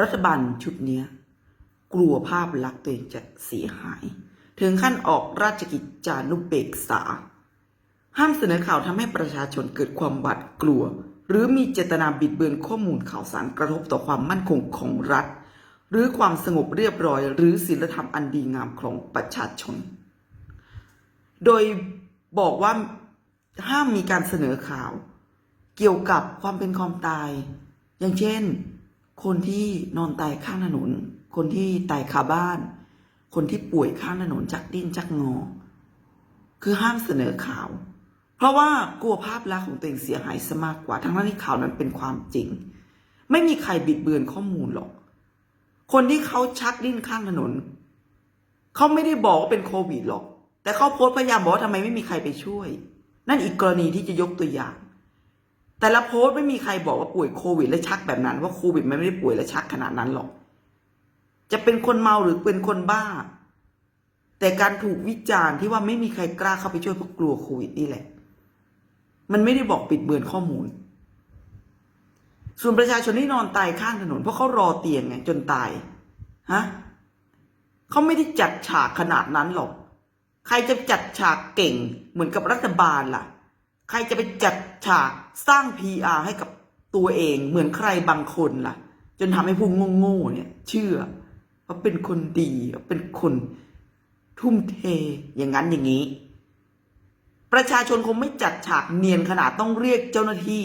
รัฐบาลชุดนี้กลัวภาพลักษณ์ตัวเองจะเสียหาย ถึงขั้นออกราชกิจจานุเบกษา ห้ามเสนอข่าวทำให้ประชาชนเกิดความหวาดกลัว หรือมีเจตนาบิดเบือนข้อมูลข่าวสารกระทบต่อความมั่นคงของรัฐ หรือความสงบเรียบร้อย หรือศีลธรรมอันดีงามของประชาชน โดยบอกว่าห้ามมีการเสนอข่าว เกี่ยวกับความเป็นความตาย อย่างเช่น คนที่นอนตายข้างถนน คนที่ตายคาบ้าน คนที่ป่วยข้างถนนจักดิ้นจักงอ คือห้ามเสนอข่าว เพราะว่ากลัวภาพลักษณ์ของตัวเองเสียหายซะมากกว่า ทั้งนั้นที่ข่าวนั้นเป็นความจริง ไม่มีใครบิดเบือนข้อมูลหรอก คนที่เขาชักดิ้นข้างถนน เขาไม่ได้บอกว่าเป็นโควิดหรอก แต่เขาโพสต์พยายามบอกว่าทำไมไม่มีใครไปช่วย นั่นอีกกรณีที่จะยกตัวอย่าง แต่ละโพสต์ไม่มีใครบอกว่าป่วยโควิดและชักแบบนั้น ว่าโควิดมันไม่ได้ป่วยและชักขนาดนั้นหรอก จะเป็นคนเมาหรือเป็นคนบ้า แต่การถูกวิจารณ์ที่ว่าไม่มีใครกล้าเข้าไปช่วยเพราะกลัวโควิดนี่แหละ มันไม่ได้บอกปิดเบือนข้อมูล ส่วนประชาชนที่นอนตายข้างถนนเพราะเขารอเตียงไงจนตายฮะเขาไม่ได้จัดฉากขนาดนั้นหรอก ใครจะจัดฉากเก่งเหมือนกับรัฐบาลล่ะ ใครจะไปจัดฉากสร้าง PR ให้กับตัวเองเหมือนใครบางคนล่ะ จนทำให้ผู้โง่ๆเนี่ย เชื่อว่าเป็นคนดีว่าเป็นคนทุ่มเทอย่างนั้นอย่างนี้ ประชาชนคงไม่จัดฉากเนียนขนาดต้องเรียกเจ้าหน้าที่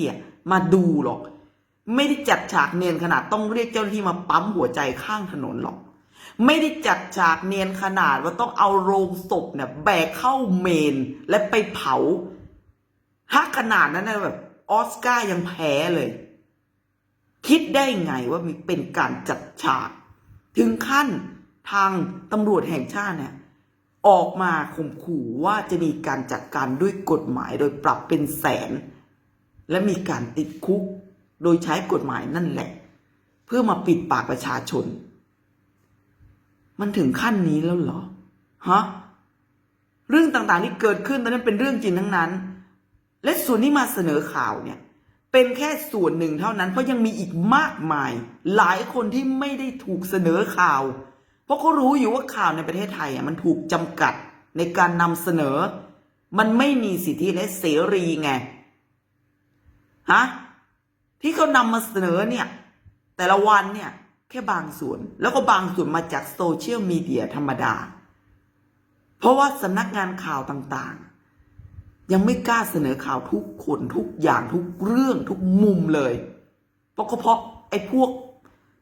มาดูหรอก ไม่ได้จัดฉากเนียนขนาดต้องเรียกเจ้าหน้าที่มาปั๊มหัวใจข้างถนนหรอก ไม่ได้จัดฉากเนียนขนาดว่าต้องเอาโรงศพเนี่ยแบกเข้าเมนและไปเผา ถ้าขนาดนั้นนะแบบออสการ์ยังแพ้เลย คิดได้ไงว่ามีเป็นการจัดฉาก ถึงขั้นทางตำรวจแห่งชาติเนี่ยออกมาข่มขู่ว่าจะมีการจัดการด้วยกฎหมายโดยปรับเป็นแสน และมีการติดคุก โดยใช้กฎหมายนั่นแหละ เพื่อมาปิดปากประชาชน มันถึงขั้นนี้แล้วเหรอฮะเรื่องต่างๆที่เกิดขึ้นตอนนั้นเป็นเรื่องจริงทั้งนั้น และส่วนที่มาเสนอข่าวเนี่ยเป็นแค่ส่วนหนึ่งเท่านั้น เพราะยังมีอีกมากมาย หลายคนที่ไม่ได้ถูกเสนอข่าว เพราะเขารู้อยู่ว่าข่าวในประเทศไทยอะมันถูกจำกัดในการนำเสนอ มันไม่มีสิทธิและเสรีไงฮะที่เขานำมาเสนอเนี่ย แต่ละวันเนี่ย แค่บางส่วน แล้วก็บางส่วนมาจากโซเชียลมีเดียธรรมดา เพราะว่าสำนักงานข่าวต่างๆ ยังไม่กล้าเสนอข่าวทุกคนทุกอย่างทุกเรื่องทุกมุมเลย เพราะเพราะไอ้พวก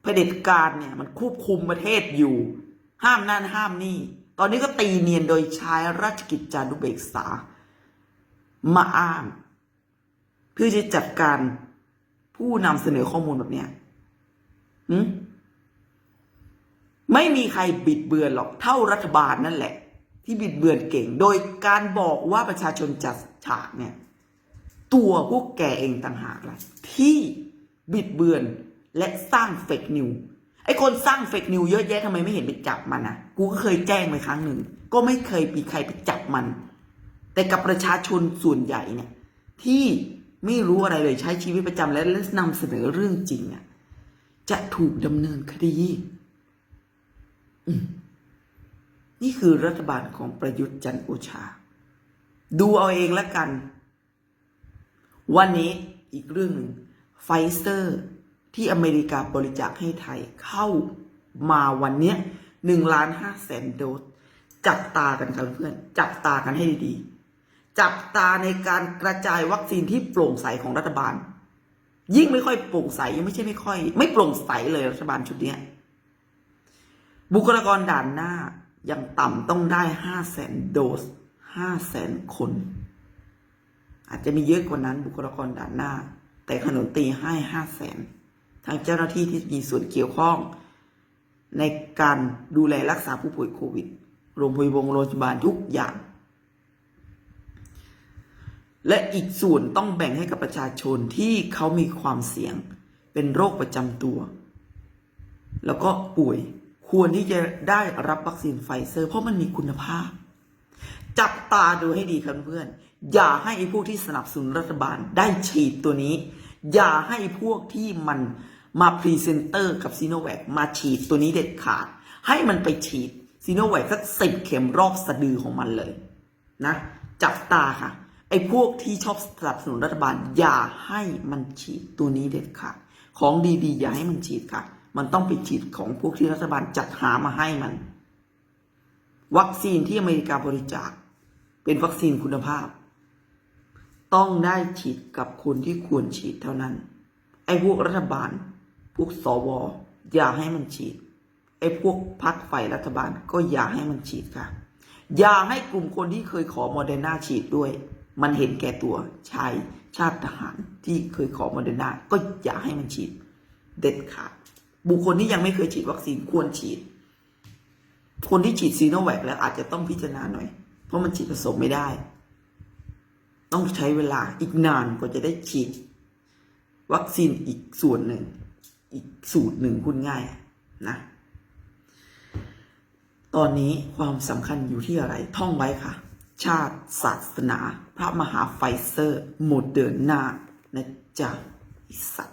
เผด็จการเนี่ยมันควบคุมประเทศอยู่ ห้ามนั่นห้ามนี่ ตอนนี้ก็ตีเนียนโดยใช้ราชกิจจานุเบกษา มาอ้าง เพื่อจะจัดการผู้นำเสนอข้อมูลแบบเนี้ยไม่มีใครบิดเบือนหรอกเท่ารัฐบาลนั่นแหละ ที่บิดเบือนเก่ง โดยการบอกว่าประชาชนจัดฉากเนี่ยตัวพวกแกเองต่างหากล่ะที่บิดเบือนและสร้างเฟกนิวไอ้คนสร้างเฟกนิวเยอะแยะทำไมไม่เห็นไปจับมันนะกูก็เคยแจ้งไปครั้งหนึ่ง ก็ไม่เคยมีใครไปจับมัน แต่กับประชาชนส่วนใหญ่เนี่ย ที่ไม่รู้อะไรเลยใช้ชีวิตประจำและนำเสนอเรื่องจริงอะจะถูกดำเนินคดี อืม นี่คือรัฐบาลของประยุทธ์จันโอชา ดูเอาเองแล้วกัน วันนี้อีกเรื่องหนึ่งไฟเซอร์ที่อเมริกาบริจาคให้ไทยเข้ามาวันเนี้ยหนึ่งล้านห้าแสนโดสจับตากันครับเพื่อน จับตากันให้ดีๆ จับตาในการกระจายวัคซีนที่โปร่งใสของรัฐบาล ยิ่งไม่ค่อยโปร่งใสยังไม่ใช่ไม่ค่อย ไม่โปร่งใสเลยรัฐบาลชุดนี้บุคลากรด่านหน้า ยังต่ำต้องได้ห้าแสนโดสห้าแสนคน อาจจะมีเยอะกว่านั้นบุคลากรด่านหน้า แต่ขนนตีให้ห้าแสนทางเจ้าหน้าที่ที่มีส่วนเกี่ยวข้อง ในการดูแลรักษาผู้ป่วยโควิด โรงพยาบาลโรงพยาบาลทุกอย่าง และอีกส่วนต้องแบ่งให้กับประชาชนที่เขามีความเสี่ยงเป็นโรคประจำตัว แล้วก็ป่วย ควรที่จะได้รับวัคซีนไฟเซอร์ เพราะมันมีคุณภาพ จับตาดูให้ดีครับเพื่อน อย่าให้ไอ้พวกที่สนับสนุนรัฐบาลได้ฉีดตัวนี้ อย่าให้พวกที่มันมาพรีเซนเตอร์กับซีโนแวคมาฉีดตัวนี้เด็ดขาด ให้มันไปฉีดซีโนแวคสักสิบเข็มรอบสะดือของมันเลยนะจับตาค่ะไอ้พวกที่ชอบสนับสนุนรัฐบาล อย่าให้มันฉีดตัวนี้เด็ดขาดของดีๆ อย่าให้มันฉีดค่ะ มันต้องไปฉีดของพวกที่รัฐบาลจัดหามาให้มัน วัคซีนที่อเมริกาบริจาค เป็นวัคซีนคุณภาพ ต้องได้ฉีดกับคนที่ควรฉีดเท่านั้น ไอ้พวกรัฐบาล พวกสวอย่าให้มันฉีด ไอ้พวกพักฝ่ายรัฐบาลก็อย่าให้มันฉีดค่ะ อย่าให้กลุ่มคนที่เคยขอโมเดอร์นาฉีดด้วย มันเห็นแก่ตัวชายชาติทหารที่เคยขอโมเดอร์นาก็อย่าให้มันฉีด เด็ดขาด บุคคลที่ยังไม่เคยฉีดวัคซีนควรฉีด คนที่ฉีดซีโนแวคแล้วอาจจะต้องพิจารณาหน่อย เพราะมันฉีดผสมไม่ได้ ต้องใช้เวลาอีกนานกว่าจะได้ฉีด วัคซีนอีกส่วนหนึ่ง อีกสูตรหนึ่งพูดง่ายนะตอนนี้ความสำคัญอยู่ที่อะไร ท่องไว้ค่ะ ชาติศาสนา พระมหาไฟเซอร์ โมเดอร์นานะจ๊ะอ้สัตว์